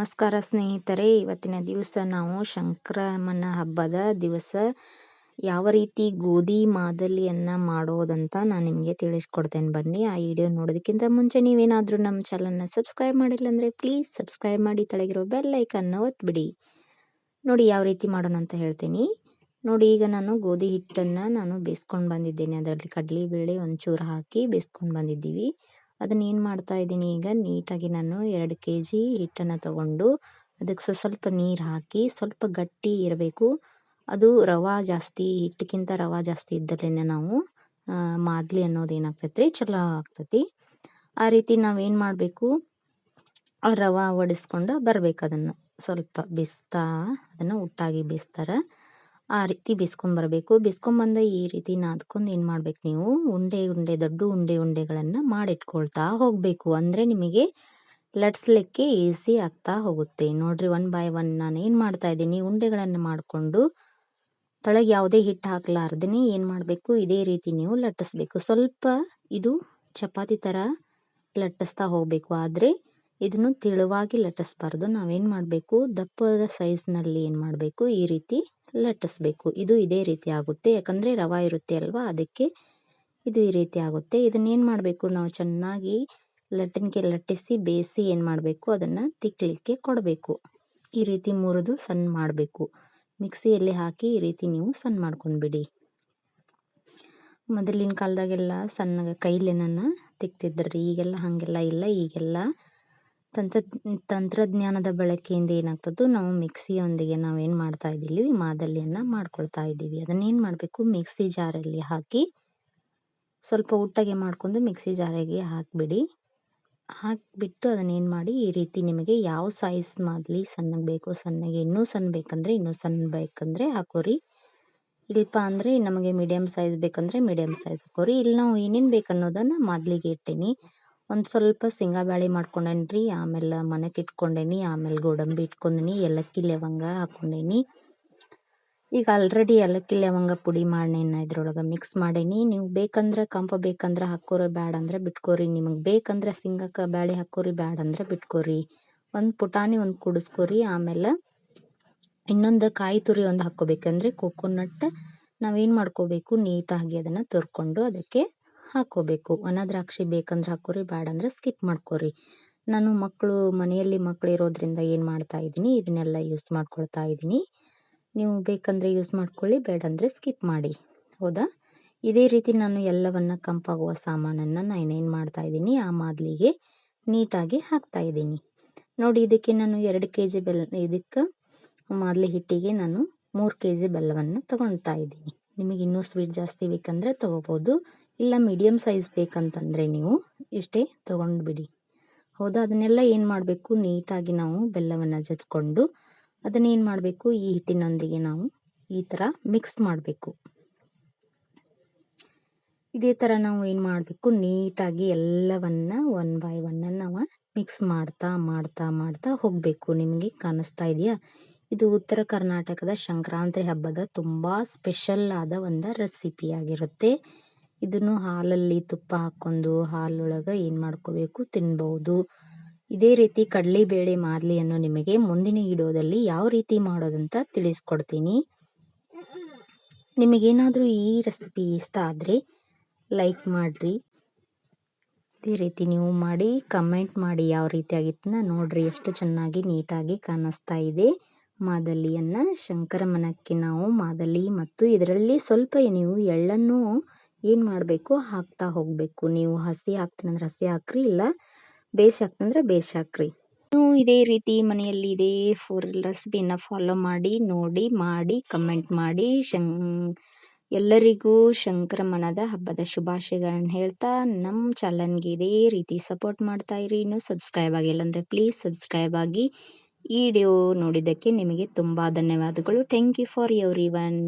ನಮಸ್ಕಾರ ಸ್ನೇಹಿತರೆ, ಇವತ್ತಿನ ದಿವಸ ನಾವು ಸಂಕ್ರಮಣ ಹಬ್ಬದ ದಿವಸ ಯಾವ ರೀತಿ ಗೋಧಿ ಮಾದಲಿಯನ್ನು ಮಾಡೋದಂತ ನಾನು ನಿಮಗೆ ತಿಳಿಸ್ಕೊಡ್ತೇನೆ ಬನ್ನಿ. ಆ ವಿಡಿಯೋ ನೋಡೋದಕ್ಕಿಂತ ಮುಂಚೆ ನೀವೇನಾದರೂ ನಮ್ಮ ಚಾನಲ್ನ ಸಬ್ಸ್ಕ್ರೈಬ್ ಮಾಡಿಲ್ಲ ಅಂದರೆ ಪ್ಲೀಸ್ ಸಬ್ಸ್ಕ್ರೈಬ್ ಮಾಡಿ, ತಳಗಿರೋ ಬೆಲ್ ಐಕನ್ನ ಒತ್ಬಿಡಿ. ನೋಡಿ ಯಾವ ರೀತಿ ಮಾಡೋಣ ಅಂತ ಹೇಳ್ತೀನಿ. ನೋಡಿ ಈಗ ನಾನು ಗೋಧಿ ಹಿಟ್ಟನ್ನು ನಾನು ಬೇಯಿಸ್ಕೊಂಡು ಬಂದಿದ್ದೇನೆ. ಅದರಲ್ಲಿ ಕಡಲೆ, ಬೇಳೆ ಒಂಚೂರು ಹಾಕಿ ಬೇಯಿಸ್ಕೊಂಡು ಬಂದಿದ್ದೀವಿ. ಅದನ್ನ ಏನು ಮಾಡ್ತಾ ಇದ್ದೀನಿ ಈಗ, ನೀಟಾಗಿ ನಾನು ಎರಡು ಕೆ ಜಿ ಹಿಟ್ಟನ್ನು ತಗೊಂಡು ಅದಕ್ಕೆ ಸ್ವಲ್ಪ ನೀರು ಹಾಕಿ ಸ್ವಲ್ಪ ಗಟ್ಟಿ ಇರಬೇಕು. ಅದು ರವಾ ಜಾಸ್ತಿ, ಹಿಟ್ಟಕ್ಕಿಂತ ರವಾ ಜಾಸ್ತಿ ಇದ್ದಲ್ಲೇ ನಾವು ಮಾದಲಿ ಅನ್ನೋದು ಏನಾಗ್ತೈತಿ ಚಲೋ ಆಗ್ತೈತಿ. ಆ ರೀತಿ ನಾವೇನು ಮಾಡಬೇಕು ರವಾ ಒಡಿಸ್ಕೊಂಡು ಬರಬೇಕು ಅದನ್ನು. ಸ್ವಲ್ಪ ಬಿಸ್ತಾ, ಅದನ್ನು ಉಟ್ಟಾಗಿ ಬೇಯಿಸ್ತಾರೆ ಆ ರೀತಿ ಬಿಸ್ಕೊಂಬರಬೇಕು ಬಿಸ್ಕೊಂಬಂದ ಈ ರೀತಿ ನಾದ್ಕೊಂಡು ಏನು ಮಾಡ್ಬೇಕು ನೀವು? ಉಂಡೆ ಉಂಡೆ, ದೊಡ್ಡ ಉಂಡೆ, ಉಂಡೆಗಳನ್ನು ಮಾಡಿಟ್ಕೊಳ್ತಾ ಹೋಗಬೇಕು. ಅಂದರೆ ನಿಮಗೆ ಲಟ್ಸ್ಲಿಕ್ಕೆ ಈಸಿ ಆಗ್ತಾ ಹೋಗುತ್ತೆ. ನೋಡ್ರಿ ಒನ್ ಬೈ ಒನ್ ನಾನು ಏನು ಮಾಡ್ತಾ ಇದ್ದೀನಿ? ಉಂಡೆಗಳನ್ನು ಮಾಡಿಕೊಂಡು ತಳಗೆ ಯಾವುದೇ ಹಿಟ್ಟು ಹಾಕ್ಲಾರ್ದೇನೆ ಏನು ಮಾಡಬೇಕು? ಇದೇ ರೀತಿ ನೀವು ಲಟ್ಟಿಸ್ಬೇಕು. ಸ್ವಲ್ಪ ಇದು ಚಪಾತಿ ಥರ ಲಟ್ಟಿಸ್ತಾ ಹೋಗಬೇಕು. ಆದರೆ ಇದನ್ನು ತೆಳುವಾಗಿ ಲಟ್ಟಿಸ್ಬಾರ್ದು. ನಾವೇನು ಮಾಡಬೇಕು? ದಪ್ಪದ ಸೈಜ್ನಲ್ಲಿ ಏನು ಮಾಡಬೇಕು? ಈ ರೀತಿ ಲಟ್ಟಿಸ್ಬೇಕು. ಇದು ಇದೇ ರೀತಿ ಆಗುತ್ತೆ. ಯಾಕಂದರೆ ರವೆ ಇರುತ್ತೆ ಅಲ್ವಾ? ಅದಕ್ಕೆ ಇದು ಈ ರೀತಿ ಆಗುತ್ತೆ. ಇದನ್ನೇನು ಮಾಡಬೇಕು? ನಾವು ಚೆನ್ನಾಗಿ ಲಟ್ಟಿನಕ್ಕೆ ಲಟ್ಟಿಸಿ, ಬೇಯಿಸಿ ಏನು ಮಾಡಬೇಕು? ಅದನ್ನು ತಿಕ್ಕಲಿಕ್ಕೆ ಕೊಡಬೇಕು. ಈ ರೀತಿ ಮುರಿದು ಸಣ್ಣ ಮಾಡಬೇಕು. ಮಿಕ್ಸಿಯಲ್ಲಿ ಹಾಕಿ ಈ ರೀತಿ ನೀವು ಸಣ್ಣ ಮಾಡ್ಕೊಂಡ್ಬಿಡಿ. ಮೊದಲಿನ ಕಾಲದಾಗೆಲ್ಲ ಸಣ್ಣ ಕೈಲೇನ ತಿಕ್ತಿದ್ರಿ. ಈಗೆಲ್ಲ ಹಾಗೆಲ್ಲ ಇಲ್ಲ. ಈಗೆಲ್ಲ ತಂತ್ರ, ತಂತ್ರಜ್ಞಾನದ ಬಳಕೆಯಿಂದ ಏನಾಗ್ತದೋ ನಾವು ಮಿಕ್ಸಿಯೊಂದಿಗೆ ನಾವೇನು ಮಾಡ್ತಾ ಇದ್ದೀವಿ, ಮಾದಲಿಯನ್ನು ಮಾಡ್ಕೊಳ್ತಾ ಇದ್ದೀವಿ. ಅದನ್ನೇನು ಮಾಡಬೇಕು? ಮಿಕ್ಸಿ ಜಾರಲ್ಲಿ ಹಾಕಿ ಸ್ವಲ್ಪ ಊಟಗೆ ಮಾಡ್ಕೊಂಡು ಮಿಕ್ಸಿ ಜಾರಿಗೆ ಹಾಕಿಬಿಡಿ. ಹಾಕಿಬಿಟ್ಟು ಅದನ್ನೇನು ಮಾಡಿ, ಈ ರೀತಿ ನಿಮಗೆ ಯಾವ ಸೈಜ್ ಮಾದಲಿ ಸಣ್ಣಗೆ ಬೇಕು ಸಣ್ಣಗೆ, ಇನ್ನೂ ಸಣ್ಣ ಬೇಕಂದರೆ ಇನ್ನೂ ಸಣ್ಣ ಬೇಕಂದರೆ ಹಾಕೋರಿ. ಇಲ್ಲಪ್ಪ ಅಂದರೆ ನಮಗೆ ಮೀಡಿಯಮ್ ಸೈಜ್ ಬೇಕಂದರೆ ಮೀಡಿಯಮ್ ಸೈಜ್ ಹಾಕೋರಿ. ಇಲ್ಲಿ ನಾವು ಏನೇನು ಬೇಕನ್ನೋದನ್ನು ಮಾದಲಿಗೆ ಇಟ್ಟೀನಿ. ಒಂದು ಸ್ವಲ್ಪ ಶೇಂಗಾ ಬ್ಯಾಳಿ ಮಾಡ್ಕೊಂಡೇನಿ ರೀ ಆಮೇಲೆ ಮನೆಗೆ ಇಟ್ಕೊಂಡೇನಿ, ಆಮೇಲೆ ಗೋಡಂಬಿ ಇಟ್ಕೊಂಡೀನಿ, ಏಲಕ್ಕಿ ಲವಂಗ ಹಾಕ್ಕೊಂಡೇನಿ ಈಗ ಆಲ್ರೆಡಿ ಏಲಕ್ಕಿ ಲವಂಗ ಪುಡಿ ಮಾಡೇನ ಇದ್ರೊಳಗೆ ಮಿಕ್ಸ್ ಮಾಡೇನಿ. ನೀವು ಬೇಕಂದ್ರೆ ಕಂಪ ಬೇಕಂದ್ರೆ ಹಾಕೋರಿ, ಬ್ಯಾಡ ಅಂದ್ರೆ ಬಿಟ್ಕೋರಿ. ನಿಮಗೆ ಬೇಕಂದ್ರೆ ಶೇಂಗಾಕ ಬ್ಯಾಳೆ ಹಾಕೋರಿ, ಬ್ಯಾಡ ಅಂದ್ರೆ ಬಿಟ್ಕೋರಿ. ಒಂದು ಪುಟಾಣಿ ಒಂದು ಕುಡಿಸ್ಕೋರಿ, ಆಮೇಲೆ ಇನ್ನೊಂದು ಕಾಯಿ ತುರಿ ಒಂದು ಹಾಕ್ಕೋಬೇಕಂದ್ರೆ ಕೋಕೋನಟ್ ನಾವೇನು ಮಾಡ್ಕೋಬೇಕು, ನೀಟಾಗಿ ಅದನ್ನು ತುರ್ಕೊಂಡು ಅದಕ್ಕೆ ಹಾಕ್ಕೋಬೇಕು ಒಣ ದ್ರಾಕ್ಷಿ ಬೇಕಂದ್ರೆ ಹಾಕೋರಿ ಬೇಡ ಅಂದ್ರೆ ಸ್ಕಿಪ್ ಮಾಡ್ಕೋರಿ. ನಾನು ಮಕ್ಕಳು, ಮನೆಯಲ್ಲಿ ಮಕ್ಕಳು ಇರೋದ್ರಿಂದ ಏನು ಮಾಡ್ತಾ ಇದ್ದೀನಿ, ಇದನ್ನೆಲ್ಲ ಯೂಸ್ ಮಾಡ್ಕೊಳ್ತಾ ಇದ್ದೀನಿ. ನೀವು ಬೇಕಂದರೆ ಯೂಸ್ ಮಾಡ್ಕೊಳ್ಳಿ ಬೇಡ ಅಂದರೆ ಸ್ಕಿಪ್ ಮಾಡಿ. ಹೌದಾ? ಇದೇ ರೀತಿ ನಾನು ಎಲ್ಲವನ್ನು ಕಂಪಾಗುವ ಸಾಮಾನನ್ನು ನಾನು ಏನು ಮಾಡ್ತಾ ಇದ್ದೀನಿ, ಆ ಮಾದಲಿಗೆ ನೀಟಾಗಿ ಹಾಕ್ತಾ ಇದ್ದೀನಿ. ನೋಡಿ, ಇದಕ್ಕೆ ನಾನು ಎರಡು ಕೆ ಜಿ ಬೆಲ್ಲ, ಇದಕ್ಕೆ ಮಾದಲಿ ಹಿಟ್ಟಿಗೆ ನಾನು ಮೂರು ಕೆ ಜಿ ಬೆಲ್ಲವನ್ನು ತಗೊಳ್ತಾ ಇದ್ದೀನಿ. ನಿಮಗೆ ಇನ್ನೂ ಸ್ವೀಟ್ ಜಾಸ್ತಿ ಬೇಕಂದರೆ ತೊಗೋಬೋದು. ಇಲ್ಲ ಮೀಡಿಯಮ್ ಸೈಜ್ ಬೇಕಂತಂದರೆ ನೀವು ಇಷ್ಟೇ ತೊಗೊಂಡ್ಬಿಡಿ. ಹೌದಾ? ಅದನ್ನೆಲ್ಲ ಏನು ಮಾಡಬೇಕು? ನೀಟಾಗಿ ನಾವು ಬೆಲ್ಲವನ್ನು ಜಜ್ಕೊಂಡು ಅದನ್ನೇನು ಮಾಡಬೇಕು? ಈ ಹಿಟ್ಟಿನೊಂದಿಗೆ ನಾವು ಈ ಥರ ಮಿಕ್ಸ್ ಮಾಡಬೇಕು. ಇದೇ ಥರ ನಾವು ಏನು ಮಾಡಬೇಕು? ನೀಟಾಗಿ ಎಲ್ಲವನ್ನು ಒನ್ ಬೈ ಒನ್ನ ನಾವು ಮಿಕ್ಸ್ ಮಾಡ್ತಾ ಮಾಡ್ತಾ ಮಾಡ್ತಾ ಹೋಗಬೇಕು. ನಿಮಗೆ ಕಾಣಿಸ್ತಾ ಇದೆಯಾ? ಇದು ಉತ್ತರ ಕರ್ನಾಟಕದ ಸಂಕ್ರಾಂತಿ ಹಬ್ಬದ ತುಂಬ ಸ್ಪೆಷಲ್ ಆದ ಒಂದು ರೆಸಿಪಿ ಆಗಿರುತ್ತೆ. ಇದನ್ನು ಹಾಲಲ್ಲಿ ತುಪ್ಪ ಹಾಕ್ಕೊಂಡು ಹಾಲೊಳಗೆ ಏನು ಮಾಡ್ಕೋಬೇಕು? ತಿನ್ಬೋದು. ಇದೇ ರೀತಿ ಕಡಲೆಬೇಳೆ ಮಾದಲಿಯನ್ನು ನಿಮಗೆ ಮುಂದಿನ ವಿಡಿಯೋದಲ್ಲಿ ಯಾವ ರೀತಿ ಮಾಡೋದಂತ ತಿಳಿಸ್ಕೊಡ್ತೀನಿ. ನಿಮಗೇನಾದರೂ ಈ ರೆಸಿಪಿ ಇಷ್ಟ ಆದರೆ ಲೈಕ್ ಮಾಡಿರಿ. ಇದೇ ರೀತಿ ನೀವು ಮಾಡಿ, ಕಮೆಂಟ್ ಮಾಡಿ ಯಾವ ರೀತಿ ಆಗಿತ್ತನ್ನ ನೋಡ್ರಿ. ಎಷ್ಟು ಚೆನ್ನಾಗಿ ನೀಟಾಗಿ ಕಾಣಿಸ್ತಾ ಇದೆ. ಮಾದಲಿಯನ್ನು ಶಂಕರಮನಕ್ಕೆ ನಾವು ಮಾದಲಿ ಮತ್ತು ಇದರಲ್ಲಿ ಸ್ವಲ್ಪ ನೀವು ಎಳ್ಳನ್ನು ಏನು ಮಾಡಬೇಕು? ಹಾಕ್ತಾ ಹೋಗಬೇಕು. ನೀವು ಹಸಿ ಹಾಕ್ತೀನಂದ್ರೆ ಹಸಿ ಹಾಕ್ರಿ, ಇಲ್ಲ ಬೇಯಿಸಿ ಹಾಕ್ತಂದ್ರೆ ಬೇಸ್ ಹಾಕ್ರಿ. ನೀವು ಇದೇ ರೀತಿ ಮನೆಯಲ್ಲಿ ಇದೇ ಫೋರ್ ರೆಸಿಪಿನ ಫಾಲೋ ಮಾಡಿ, ನೋಡಿ, ಮಾಡಿ ಕಮೆಂಟ್ ಮಾಡಿ, ಶಂ, ಎಲ್ಲರಿಗೂ ಶಂಕರಮನದ ಹಬ್ಬದ ಶುಭಾಶಯಗಳನ್ನ ಹೇಳ್ತಾ ನಮ್ಮ ಚಾನಲ್ಗೆ ಇದೇ ರೀತಿ ಸಪೋರ್ಟ್ ಮಾಡ್ತಾ ಇರಿ. ಇನ್ನೂ ಸಬ್ಸ್ಕ್ರೈಬ್ ಆಗಿಲ್ಲ ಅಂದರೆ ಪ್ಲೀಸ್ ಸಬ್ಸ್ಕ್ರೈಬ್ ಆಗಿ ಈ ವಿಡಿಯೋ ನೋಡಿದ್ದಕ್ಕೆ ನಿಮಗೆ ತುಂಬ ಧನ್ಯವಾದಗಳು. Thank you for everyone